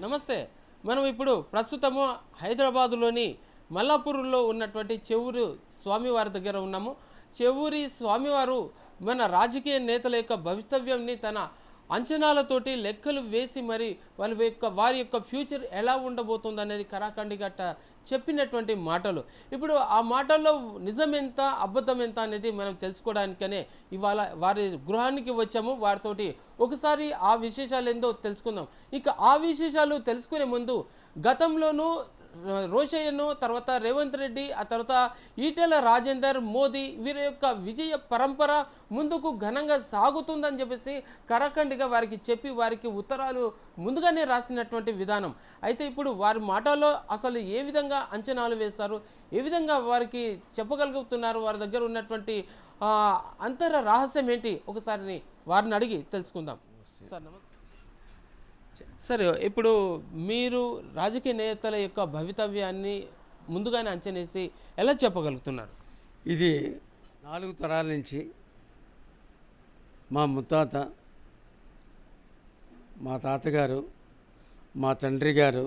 నమస్తే మనం ఇప్పుడు ప్రస్తుతము హైదరాబాదులోని మల్లాపూర్లో ఉన్నటువంటి చెవురు స్వామివారి దగ్గర ఉన్నాము. చెవూరి స్వామివారు మన రాజకీయ నేతల యొక్క భవితవ్యంని తన అంచనాలతోటి లెక్కలు వేసి మరి వాళ్ళ యొక్క వారి యొక్క ఫ్యూచర్ ఎలా ఉండబోతుంది అనేది కరాఖండి గట్ట చెప్పినటువంటి మాటలు. ఇప్పుడు ఆ మాటల్లో నిజం ఎంత అబద్ధం ఎంత అనేది మనం తెలుసుకోవడానికనే ఇవాళ వారి గృహానికి వచ్చాము. వారితోటి ఒకసారి ఆ విశేషాలు ఏందో తెలుసుకుందాం. ఇక ఆ విశేషాలు తెలుసుకునే ముందు గతంలోనూ రోషయ్యను తర్వాత రేవంత్ రెడ్డి ఆ తర్వాత ఈటెల రాజేందర్ మోదీ వీరి యొక్క విజయ పరంపర ముందుకు ఘనంగా సాగుతుందని చెప్పేసి కరఖండిగా వారికి చెప్పి వారికి ఉత్తరాలు ముందుగానే రాసినటువంటి విధానం. అయితే ఇప్పుడు వారి మాటల్లో అసలు ఏ విధంగా అంచనాలు వేస్తారు ఏ విధంగా వారికి చెప్పగలుగుతున్నారు? వారి దగ్గర ఉన్నటువంటి అంతర రహస్యం ఏంటి? ఒకసారి వారిని అడిగి తెలుసుకుందాం. సార్ నమస్తే. సరే ఇప్పుడు మీరు రాజకీయ నేతల యొక్క భవితవ్యాన్ని ముందుగానే అంచనేసి ఎలా చెప్పగలుగుతున్నారు? ఇది నాలుగు తరాల నుంచి మా ముత్తాత మా తాతగారు మా తండ్రి గారు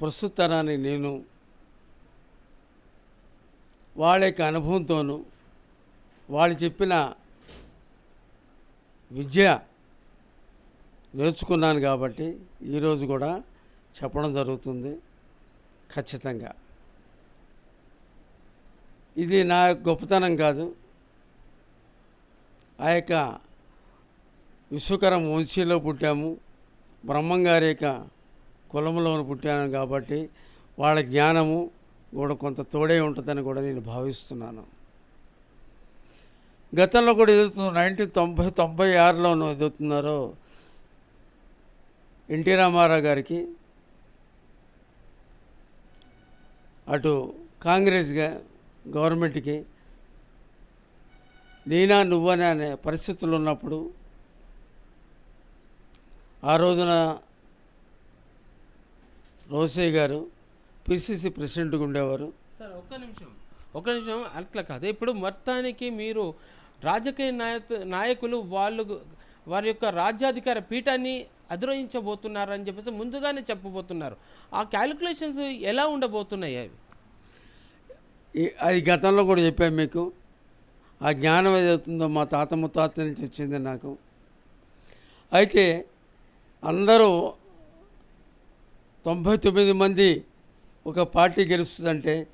ప్రస్తుత తరాన్ని నేను వాళ్ళ యొక్క అనుభవంతోనూ వాళ్ళు చెప్పిన విద్య నేర్చుకున్నాను కాబట్టి ఈరోజు కూడా చెప్పడం జరుగుతుంది. ఖచ్చితంగా. ఇది నా గొప్పతనం కాదు. ఆ యొక్క విశ్వకరం వంశీలో పుట్టాము. బ్రహ్మంగారి యొక్క కులంలో పుట్టాను కాబట్టి వాళ్ళ జ్ఞానము కూడా కొంత తోడే ఉంటుందని కూడా నేను భావిస్తున్నాను. గతంలో కూడా ఎదుగుతున్నారు నైన్టీన్ తొంభై తొంభై ఆరులోనూ ఎదుగుతున్నారో ఎన్టీ రామారావు గారికి అటు కాంగ్రెస్గా గవర్నమెంట్కి నేనా నువ్వనే అనే పరిస్థితులు ఉన్నప్పుడు ఆ రోజున రోసయ్య గారు పిసిసి ప్రెసిడెంట్గా ఉండేవారు. సార్ ఒక్క నిమిషం ఒక్క నిమిషం అట్లా కాదు. ఇప్పుడు మొత్తానికి మీరు రాజకీయ నాయకులు వాళ్ళు వారి యొక్క రాజ్యాధికార పీఠాన్ని అధిరోహించబోతున్నారని చెప్పేసి ముందుగానే చెప్పబోతున్నారు. ఆ క్యాలిక్యులేషన్స్ ఎలా ఉండబోతున్నాయి అవి? ఈ- అది గతంలో కూడా చెప్పాను మీకు. ఆ జ్ఞానం ఏదవుతుందో మా తాత ముత్తాత నుంచి వచ్చింది నాకు. అయితే అందరూ తొంభై తొమ్మిది మంది ఒక పార్టీ గెలుస్తుందంటే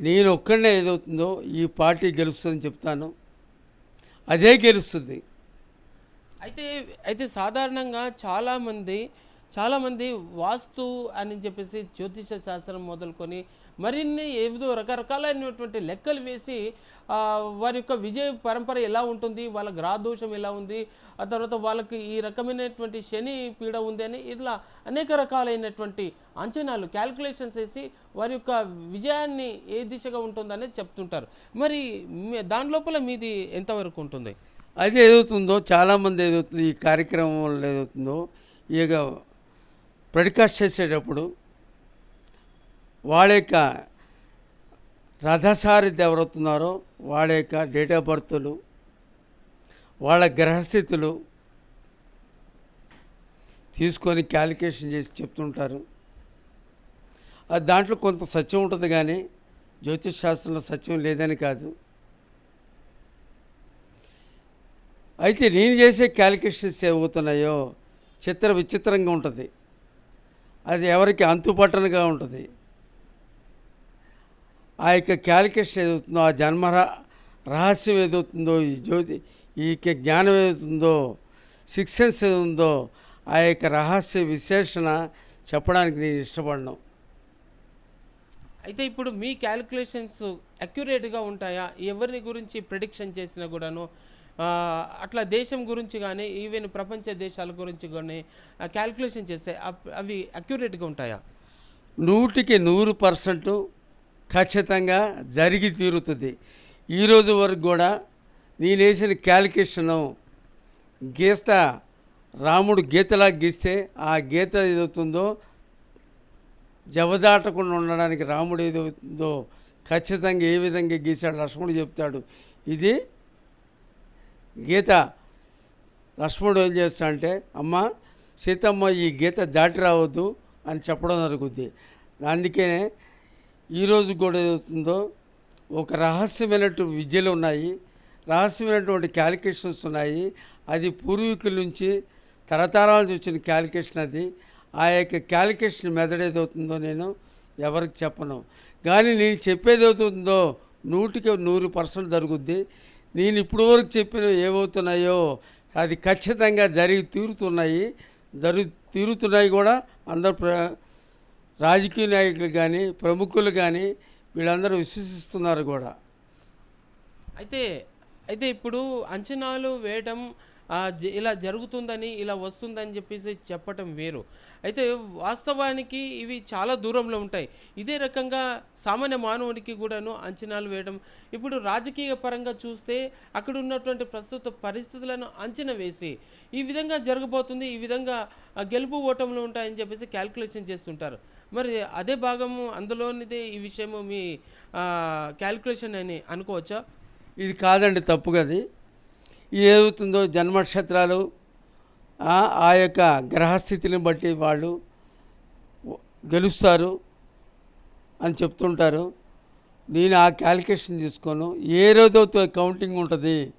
నేను ఒక్కడనే ఏదవుతుందో ఈ పార్టీ గెలుస్తుందని చెప్తాను. అదే గెలుస్తుంది. అయితే అయితే సాధారణంగా చాలామంది చాలామంది వాస్తు అని చెప్పేసి జ్యోతిష శాస్త్రం మొదలుకొని మరిన్ని ఏదో రకరకాలైనటువంటి లెక్కలు వేసి వారి యొక్క విజయ పరంపర ఎలా ఉంటుంది వాళ్ళ గ్రాదోషం ఎలా ఉంది ఆ తర్వాత వాళ్ళకి ఈ రకమైనటువంటి శని పీడ ఉంది అని ఇట్లా అనేక రకాలైనటువంటి అంచనాలు క్యాల్కులేషన్స్ వేసి వారి యొక్క విజయాన్ని ఏ దిశగా ఉంటుందనేది చెప్తుంటారు. మరి దాని లోపల మీది ఎంతవరకు ఉంటుంది? అది ఏదవుతుందో చాలామంది ఏదవుతుందో ఈ కార్యక్రమం వల్ల ఏదవుతుందో ఇక యొక్క చేసేటప్పుడు వాళ్ళ యొక్క రథసారిది ఎవరవుతున్నారో వాళ్ళ యొక్క డేట్ ఆఫ్ బర్త్లు వాళ్ళ గ్రహస్థితులు తీసుకొని క్యాలిక్యులేషన్ చేసి చెప్తుంటారు. అది దాంట్లో కొంత సత్యం ఉంటుంది కానీ జ్యోతిష్ శాస్త్రంలో సత్యం లేదని కాదు. అయితే నేను చేసే క్యాలిక్యులేషన్స్ ఏమవుతున్నాయో చిత్ర విచిత్రంగా ఉంటుంది. అది ఎవరికి అంతుపట్టనగా ఉంటుంది. ఆ యొక్క క్యాలిక్యులేషన్ ఏదవుతుందో ఆ జన్మ రహస్యం ఏదవుతుందో ఈ జ్యోతి ఈ యొక్క జ్ఞానం ఏదవుతుందో సిక్స్ సెన్స్ ఉందో ఆ యొక్క రహస్య విశ్లేషణ చెప్పడానికి నేను ఇష్టపడను. అయితే ఇప్పుడు మీ క్యాలిక్యులేషన్స్ అక్యురేట్గా ఉంటాయా? ఎవరిని గురించి ప్రిడిక్షన్ చేసినా కూడాను? అట్లా దేశం గురించి కానీ ఈవెన్ ప్రపంచ దేశాల గురించి కానీ క్యాలిక్యులేషన్ చేస్తే అవి అక్యురేట్గా ఉంటాయా? నూటికి నూరు పర్సెంట్ ఖచ్చితంగా జరిగి తీరుతుంది. ఈరోజు వరకు కూడా నేను వేసిన క్యాలిక్యులేషను గీస్తా రాముడు గీతలా గీస్తే ఆ గీత ఏదవుతుందో జవదాటకుండా ఉండడానికి రాముడు ఏదవుతుందో ఖచ్చితంగా ఏ విధంగా గీశాడు లక్ష్మణుడు చెప్తాడు. ఇది గీత లక్ష్మణుడు ఏం చేస్తా అంటే అమ్మ సీతమ్మ ఈ గీత దాటి రావద్దు అని చెప్పడం జరుగుద్ది. అందుకనే ఈరోజు కూడా ఏదవుతుందో ఒక రహస్యమైనటువంటి విద్యలు ఉన్నాయి రహస్యమైనటువంటి క్యాలిక్యులేషన్స్ ఉన్నాయి. అది పూర్వీకుల నుంచి తరతరాల నుంచి వచ్చిన క్యాలిక్యులేషన్ అది. ఆ యొక్క క్యాలిక్యులేషన్ మెథడ్ ఏదవుతుందో నేను ఎవరికి చెప్పను. కానీ నేను చెప్పేది అవుతుందో నూటికి నూరు పర్సెంట్ జరుగుద్ది. నేను ఇప్పుడు వరకు చెప్పిన ఏమవుతున్నాయో అది ఖచ్చితంగా జరిగి తీరుతున్నాయి. జరుగు తీరుతున్నాయి కూడా అందరు ప్ర రాజకీయ నాయకులు కానీ ప్రముఖులు కానీ వీళ్ళందరూ విశ్వసిస్తున్నారు కూడా. అయితే అయితే ఇప్పుడు అంచనాలు వేయటం ఇలా జరుగుతుందని ఇలా వస్తుందని చెప్పేసి చెప్పటం వేరు. అయితే వాస్తవానికి ఇవి చాలా దూరంలో ఉంటాయి. ఇదే రకంగా సామాన్య మానవునికి కూడాను అంచనాలు వేయడం ఇప్పుడు రాజకీయ పరంగా చూస్తే అక్కడ ఉన్నటువంటి ప్రస్తుత పరిస్థితులను అంచనా వేసి ఈ విధంగా జరగబోతుంది ఈ విధంగా గెలుపు ఓటములు ఉంటాయని చెప్పేసి క్యాల్కులేషన్ చేస్తుంటారు. మరి అదే భాగము అందులోనిదే ఈ విషయము మీ క్యాల్కులేషన్ అని అనుకోవచ్చా? ఇది కాదండి తప్పు కది ఏదవుతుందో జన్మనక్షత్రాలు ఆ ఆ యొక్క గ్రహస్థితిని బట్టి వాళ్ళు గెలుస్తారు అని చెప్తుంటారు. నేను ఆ క్యాలిక్యులేషన్ తీసుకోను. ఏ రోజుతో కౌంటింగ్ ఉంటుంది?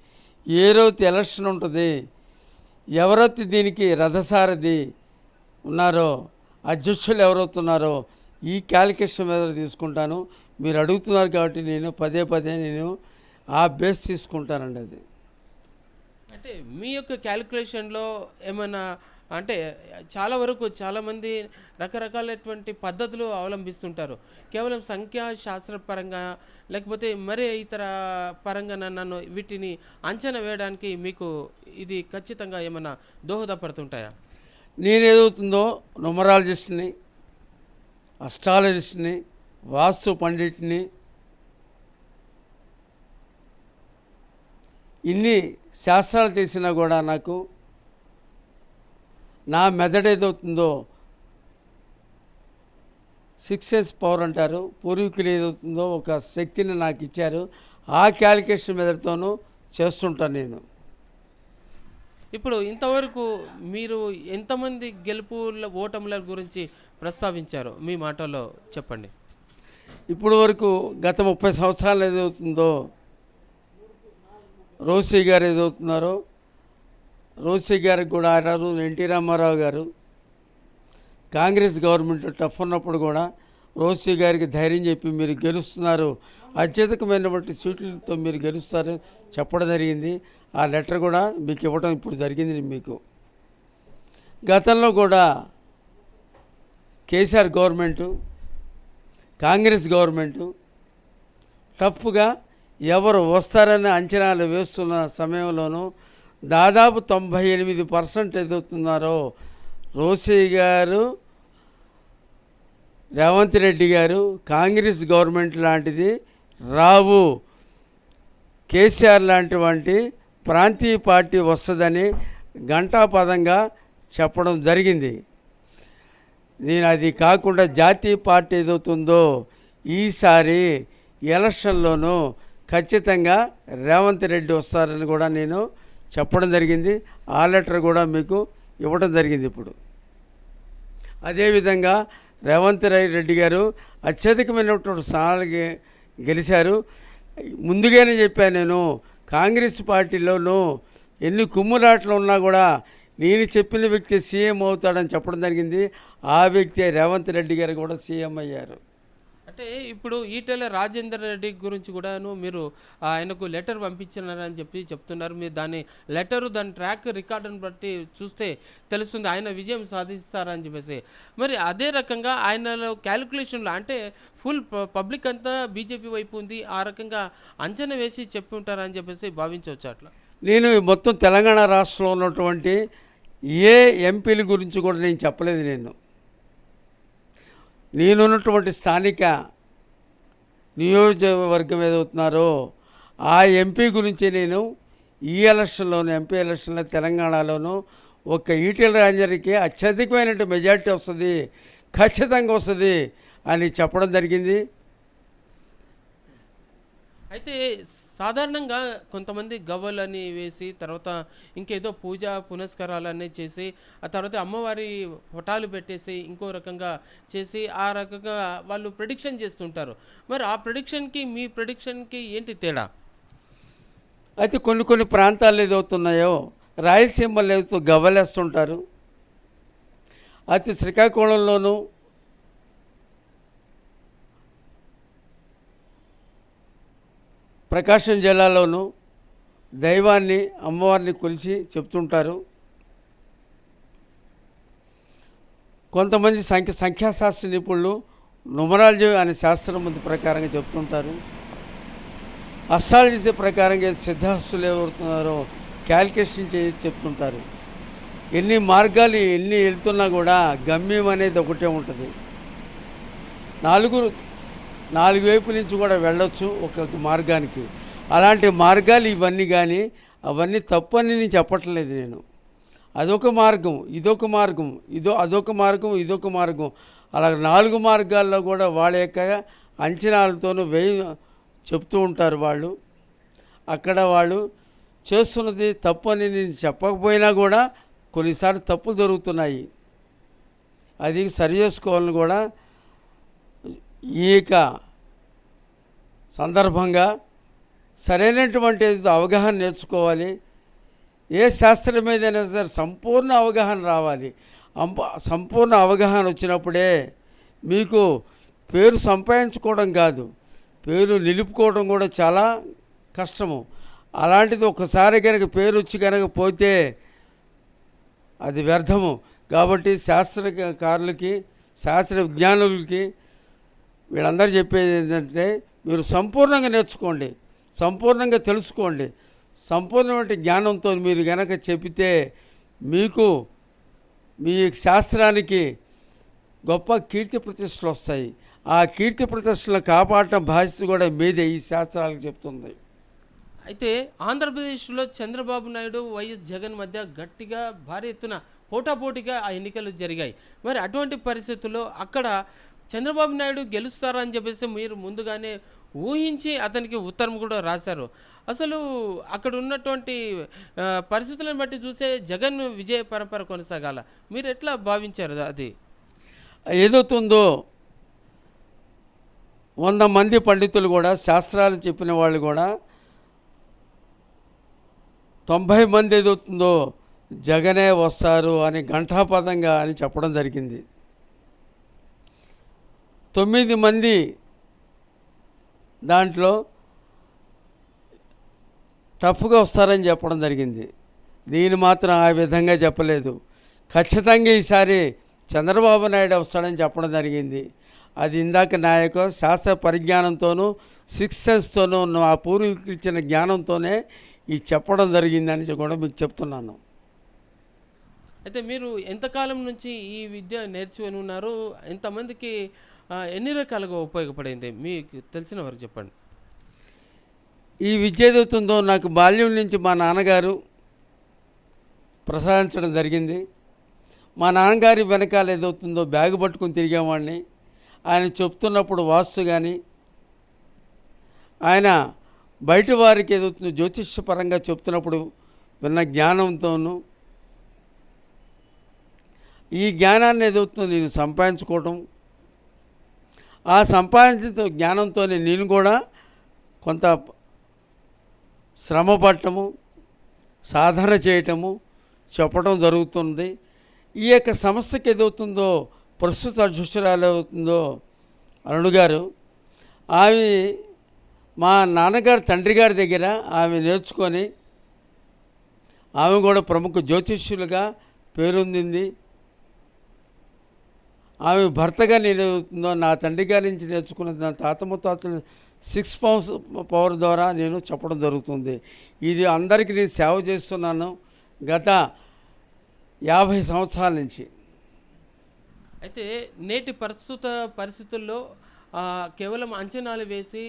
ఏ రోజు ఎలక్షన్ ఉంటుంది? ఎవరైతే దీనికి రథసారథి ఉన్నారో అధ్యక్షులు ఎవరవుతున్నారో ఈ క్యాలిక్యులేషన్ మీద తీసుకుంటాను. మీరు అడుగుతున్నారు కాబట్టి నేను పదే పదే నేను ఆ బేస్ తీసుకుంటానండి అది. అంటే మీ యొక్క క్యాలిక్యులేషన్లో ఏమైనా అంటే చాలా వరకు చాలామంది రకరకాలైనటువంటి పద్ధతులు అవలంబిస్తుంటారు. కేవలం సంఖ్యా శాస్త్రపరంగా లేకపోతే మరే ఇతర పరంగా నన్ను వీటిని అంచనా వేయడానికి మీకు ఇది ఖచ్చితంగా ఏమైనా దోహదపడుతుంటాయా? నేనేదవుతుందో నొమరాలజిస్ట్ని అస్ట్రాలజిస్ట్ని వాస్తు పండిట్ని ఇన్ని శాస్త్రాలు తెలిసినా కూడా నాకు నా మెదడు ఏదవుతుందో సిక్స్ ఎస్ పవర్ అంటారు. పూర్వీకులు ఏదవుతుందో ఒక శక్తిని నాకు ఇచ్చారు. ఆ క్యాలిక్యులేషన్ మెదడుతోనూ చేస్తుంటాను నేను. ఇప్పుడు ఇంతవరకు మీరు ఎంతమంది గెలుపుల ఓటముల గురించి ప్రస్తావించారు మీ మాటలో చెప్పండి. ఇప్పుడు వరకు గత ముప్పై సంవత్సరాలు ఏదవుతుందో రోసీ గారు ఏదవుతున్నారో రోసీ గారికి కూడా ఆడారు ఎన్టీ రామారావు గారు కాంగ్రెస్ గవర్నమెంట్ టఫ్ ఉన్నప్పుడు కూడా రోసీ గారికి ధైర్యం చెప్పి మీరు గెలుస్తున్నారు అత్యధికమైనటువంటి సీట్లతో మీరు గెలుస్తారు చెప్పడం జరిగింది. ఆ లెటర్ కూడా మీకు ఇవ్వడం ఇప్పుడు జరిగింది మీకు. గతంలో కూడా కేసీఆర్ గవర్నమెంటు కాంగ్రెస్ గవర్నమెంటు టఫ్గా ఎవరు వస్తారని అంచనాలు వేస్తున్న సమయంలోనూ దాదాపు తొంభై ఎనిమిది పర్సెంట్ ఎదుగుతున్నారో రోసీ గారు రేవంత్ రెడ్డి గారు కాంగ్రెస్ గవర్నమెంట్ లాంటిది రావు కేసీఆర్ లాంటివంటి ప్రాంతీయ పార్టీ వస్తుందని ఘంటాపదంగా చెప్పడం జరిగింది. నేను అది కాకుండా జాతీయ పార్టీ ఏదవుతుందో ఈసారి ఎలక్షన్లోనూ ఖచ్చితంగా రేవంత్ రెడ్డి వస్తారని కూడా నేను చెప్పడం జరిగింది. ఆ లెటర్ కూడా మీకు ఇవ్వడం జరిగింది ఇప్పుడు. అదేవిధంగా రేవంత్ రెడ్డి గారు అత్యధికమైనటువంటి స్థానాలు గెలిచారు. ముందుగానే చెప్పాను నేను కాంగ్రెస్ పార్టీలోనూ ఎన్ని కుమ్ములాటలు ఉన్నా కూడా నేను చెప్పిన వ్యక్తి సీఎం అవుతాడని చెప్పడం జరిగింది. ఆ వ్యక్తి రేవంత్ రెడ్డి గారు కూడా సీఎం అయ్యారు. అంటే ఇప్పుడు ఈటెల రాజేందర్ రెడ్డి గురించి కూడాను మీరు ఆయనకు లెటర్ పంపించినారని చెప్పి చెప్తున్నారు. మీరు దాని లెటరు దాని ట్రాక్ రికార్డును బట్టి చూస్తే తెలుస్తుంది ఆయన విజయం సాధిస్తారని చెప్పేసి. మరి అదే రకంగా ఆయనలో క్యాలిక్యులేషన్లో అంటే ఫుల్ పబ్లిక్ అంతా బీజేపీ వైపు ఉంది ఆ రకంగా అంచనా వేసి చెప్పి ఉంటారని చెప్పేసి భావించవచ్చు అట్లా? నేను మొత్తం తెలంగాణ రాష్ట్రంలో ఉన్నటువంటి ఏ ఎంపీల గురించి కూడా నేను చెప్పలేదు నేను. నేనున్నటువంటి స్థానిక నియోజకవర్గం ఏదవుతున్నారో ఆ ఎంపీ గురించి నేను ఈ ఎలక్షన్లోను ఎంపీ ఎలక్షన్లో తెలంగాణలోను ఒక ఈటెల రాజరికి అత్యధికమైనటువంటి మెజార్టీ వస్తుంది ఖచ్చితంగా వస్తుంది అని చెప్పడం జరిగింది. అయితే సాధారణంగా కొంతమంది గవ్వలని వేసి తర్వాత ఇంకేదో పూజ పునస్కారాలన్నీ చేసి ఆ తర్వాత అమ్మవారి పటాలు పెట్టేసి ఇంకో రకంగా చేసి ఆ రకంగా వాళ్ళు ప్రొడిక్షన్ చేస్తుంటారు. మరి ఆ ప్రొడిక్షన్కి మీ ప్రొడిక్షన్కి ఏంటి తేడా? అయితే కొన్ని కొన్ని ప్రాంతాలు ఏదవుతున్నాయో రాయలసీమలో ఏదో గవ్వలేస్తుంటారు. అయితే శ్రీకాకుళంలోనూ ప్రకాశం జిల్లాలోనూ దైవాన్ని అమ్మవారిని కొలిసి చెప్తుంటారు. కొంతమంది సంఖ్య సంఖ్యాశాస్త్ర నిపుణులు నుమరాలజీ అనే శాస్త్రం ముందు ప్రకారంగా చెప్తుంటారు. అస్ట్రాలజీ ప్రకారంగా సిద్ధాస్తులు ఎవరుతున్నారో క్యాల్కులేషన్ చేసి చెప్తుంటారు. ఎన్ని మార్గాలు ఎన్ని వెళ్తున్నా కూడా గమ్యం అనేది ఒకటే ఉంటుంది. నాలుగు నాలుగు వైపు నుంచి కూడా వెళ్ళొచ్చు ఒక్కొక్క మార్గానికి. అలాంటి మార్గాలు ఇవన్నీ కానీ అవన్నీ తప్పని నేను చెప్పట్లేదు నేను. అదొక మార్గం ఇదొక మార్గం ఇదో అదొక మార్గం ఇదొక మార్గం. అలా నాలుగు మార్గాల్లో కూడా వాళ్ళ యొక్క అంచనాలతోనూ వేయి చెప్తూ ఉంటారు వాళ్ళు. అక్కడ వాళ్ళు చేస్తున్నది తప్పు అని నేను చెప్పకపోయినా కూడా కొన్నిసార్లు తప్పులు జరుగుతున్నాయి. అది సరి చేసుకోవాలని కూడా ఈ యొక్క సందర్భంగా సరైనటువంటి అవగాహన నేర్చుకోవాలి. ఏ శాస్త్రం మీదైనా సరే సంపూర్ణ అవగాహన రావాలి. సంపూర్ణ అవగాహన వచ్చినప్పుడే మీకు పేరు సంపాదించుకోవడం కాదు. పేరు నిలుపుకోవడం కూడా చాలా కష్టము. అలాంటిది ఒకసారి కనుక పేరు వచ్చి కనుక పోతే అది వ్యర్థము. కాబట్టి శాస్త్రకారులకి శాస్త్ర విజ్ఞానులకి వీళ్ళందరూ చెప్పేది ఏంటంటే మీరు సంపూర్ణంగా నేర్చుకోండి సంపూర్ణంగా తెలుసుకోండి. సంపూర్ణమైన జ్ఞానంతో మీరు కనుక చెబితే మీకు మీ శాస్త్రానికి గొప్ప కీర్తి ప్రతిష్టలు వస్తాయి. ఆ కీర్తి ప్రతిష్టలను కాపాడటం బాధ్యత కూడా మీదే ఈ శాస్త్రాలకు చెప్తుంది. అయితే ఆంధ్రప్రదేశ్లో చంద్రబాబు నాయుడు వైఎస్ జగన్ మధ్య గట్టిగా భారీ ఎత్తున పోటాపోటీగా ఆ ఎన్నికలు జరిగాయి. మరి అటువంటి పరిస్థితుల్లో అక్కడ చంద్రబాబు నాయుడు గెలుస్తారని చెప్పేసి మీరు ముందుగానే ఊహించి అతనికి ఉత్తరం కూడా రాశారు. అసలు అక్కడ ఉన్నటువంటి పరిస్థితులను బట్టి చూస్తే జగన్ విజయ పరంపర కొనసాగాల. మీరు ఎట్లా భావించారు అది? ఏదవుతుందో వంద మంది పండితులు కూడా శాస్త్రాలు చెప్పిన వాళ్ళు కూడా తొంభై మంది ఏదవుతుందో జగనే వస్తారు అని ఘంటాపదంగా అని చెప్పడం జరిగింది. తొమ్మిది మంది దాంట్లో టఫ్గా వస్తారని చెప్పడం జరిగింది. దీని మాత్రం ఆ విధంగా చెప్పలేదు. ఖచ్చితంగా ఈసారి చంద్రబాబు నాయుడు వస్తాడని చెప్పడం జరిగింది. అది ఇందాక నా యొక్క శాస్త్ర పరిజ్ఞానంతోనూ సిక్స్ సెన్స్తోనూ నా పూర్వీకులు ఇచ్చిన జ్ఞానంతోనే ఈ చెప్పడం జరిగిందని కూడా మీకు చెప్తున్నాను. అయితే మీరు ఎంతకాలం నుంచి ఈ విద్య నేర్చుకొని ఉన్నారు? ఎంతమందికి ఎన్ని రకాలుగా ఉపయోగపడింది? మీకు తెలిసిన వారు చెప్పండి. ఈ విద్య ఏదవుతుందో నాకు బాల్యం నుంచి మా నాన్నగారు ప్రసాదించడం జరిగింది. మా నాన్నగారి వెనకాల ఏదవుతుందో బ్యాగ్ పట్టుకుని తిరిగేవాడిని. ఆయన చెప్తున్నప్పుడు వాస్తు కానీ ఆయన బయట వారికి ఏదవుతుందో జ్యోతిష్యపరంగా చెప్తున్నప్పుడు విన్న జ్ఞానంతోనూ ఈ జ్ఞానాన్ని ఏదవుతుందో నేను సంపాదించుకోవటం ఆ సంపాదించిన జ్ఞానంతోనే నేను కూడా కొంత శ్రమ పట్టము సాధన చేయటము చెప్పడం జరుగుతుంది. ఈ యొక్క సమస్యకి ఏదవుతుందో ప్రస్తుత అధ్యక్షురాలు అవుతుందో అరుణుగారు ఆమె మా నాన్నగారు తండ్రి గారి దగ్గర ఆమె నేర్చుకొని ఆమె కూడా ప్రముఖ జ్యోతిష్యులుగా పేరొందింది. ఆమె భర్తగా నేను నా తండ్రి గారి నుంచి నేర్చుకున్న నా తాత ముత్తాతలు సిక్స్ పవర్స్ పవర్ ద్వారా నేను చెప్పడం జరుగుతుంది. ఇది అందరికీ నేను సేవ చేస్తున్నాను గత యాభై సంవత్సరాల నుంచి. అయితే నేటి ప్రస్తుత పరిస్థితుల్లో కేవలం అంచనాలు వేసి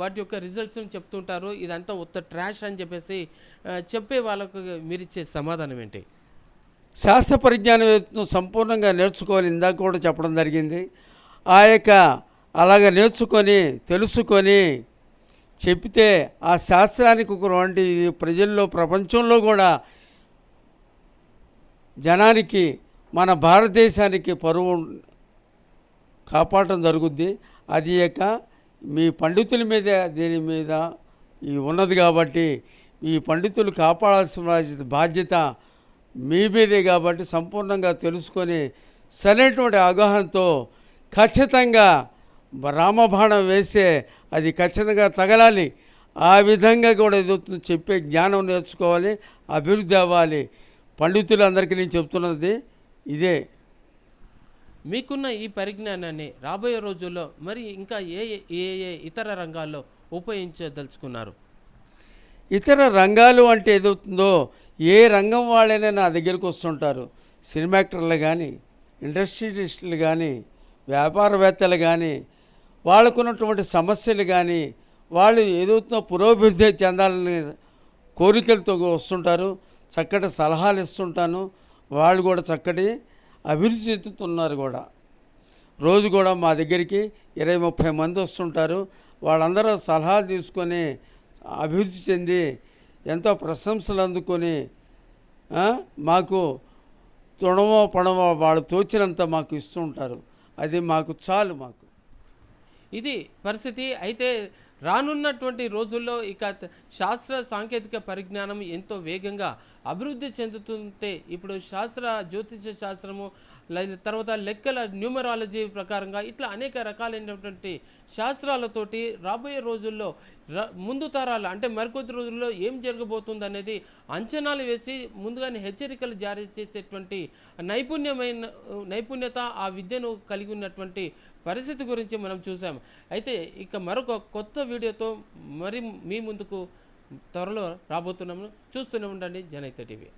వాటి యొక్క రిజల్ట్స్ చెప్తుంటారు. ఇదంతా ఉత్త ట్రాష్ అని చెప్పేసి చెప్పే వాళ్ళకు మీరిచ్చే సమాధానం ఏంటి? శాస్త్ర పరిజ్ఞానం సంపూర్ణంగా నేర్చుకోవాలి ఇందాక కూడా చెప్పడం జరిగింది. ఆ యొక్క అలాగ నేర్చుకొని తెలుసుకొని చెప్తే ఆ శాస్త్రానికి ఒకటువంటి ప్రజల్లో ప్రపంచంలో కూడా జనానికి మన భారతదేశానికి పరువు కాపాడటం జరుగుద్ది. అది యొక్క మీ పండితుల మీద దీని మీద ఈ ఉన్నది కాబట్టి ఈ పండితులు కాపాడాల్సిన బాధ్యత మీ మీదే కాబట్టి సంపూర్ణంగా తెలుసుకొని సరైనటువంటి అవగాహనతో ఖచ్చితంగా రామబాణం వేస్తే అది ఖచ్చితంగా తగలాలి. ఆ విధంగా కూడా ఏదో చెప్పే జ్ఞానం నేర్చుకోవాలి అభివృద్ధి అవ్వాలి. పండితులందరికీ నేను చెప్తున్నది ఇదే. మీకున్న ఈ పరిజ్ఞానాన్ని రాబోయే రోజుల్లో మరి ఇంకా ఏ ఏ- ఏ ఏ ఇతర రంగాల్లో ఉపయోగించదలుచుకున్నారు? ఇతర రంగాలు అంటే ఏదవుతుందో ఏ రంగం వాళ్ళైనా నా దగ్గరికి వస్తుంటారు. సినిమా యాక్టర్లు కానీ ఇండస్ట్రియలిస్టులు కానీ వ్యాపారవేత్తలు కానీ వాళ్ళకున్నటువంటి సమస్యలు కానీ వాళ్ళు ఎదుగుతున్న పురోభివృద్ధి చెందాలని కోరికలతో వస్తుంటారు. చక్కటి సలహాలు ఇస్తుంటాను. వాళ్ళు కూడా చక్కటి అభివృద్ధి చెందుతున్నారు కూడా. రోజు కూడా మా దగ్గరికి ఇరవై ముప్పై మంది వస్తుంటారు. వాళ్ళందరూ సలహాలు తీసుకొని అభివృద్ధి చెంది ఎంతో ప్రశంసలు అందుకొని మాకు తృణమో పణమో వాళ్ళు తోచినంత మాకు ఇస్తూ ఉంటారు. అది మాకు చాలు మాకు. ఇది పరిస్థితి. అయితే రానున్నటువంటి రోజుల్లో ఇక శాస్త్ర సాంకేతిక పరిజ్ఞానం ఎంతో వేగంగా అభివృద్ధి చెందుతుంటే ఇప్పుడు శాస్త్ర జ్యోతిష శాస్త్రము తర్వాత లెక్కల న్యూమరాలజీ ప్రకారంగా ఇట్లా అనేక రకాలైనటువంటి శాస్త్రాలతోటి రాబోయే రోజుల్లో ర- ముందు తరాలు అంటే మరికొద్ది రోజుల్లో ఏం జరగబోతుంది అనేది అంచనాలు వేసి ముందుగానే హెచ్చరికలు జారీ చేసేటువంటి నైపుణ్యమైన నైపుణ్యత ఆ విద్యను కలిగి ఉన్నటువంటి పరిస్థితి గురించి మనం చూసాం అయితే ఇక మరొక కొత్త వీడియోతో మరి మీ ముందుకు త్వరలో రాబోతున్నాము చూస్తూనే ఉండండి జనైత టీవీ.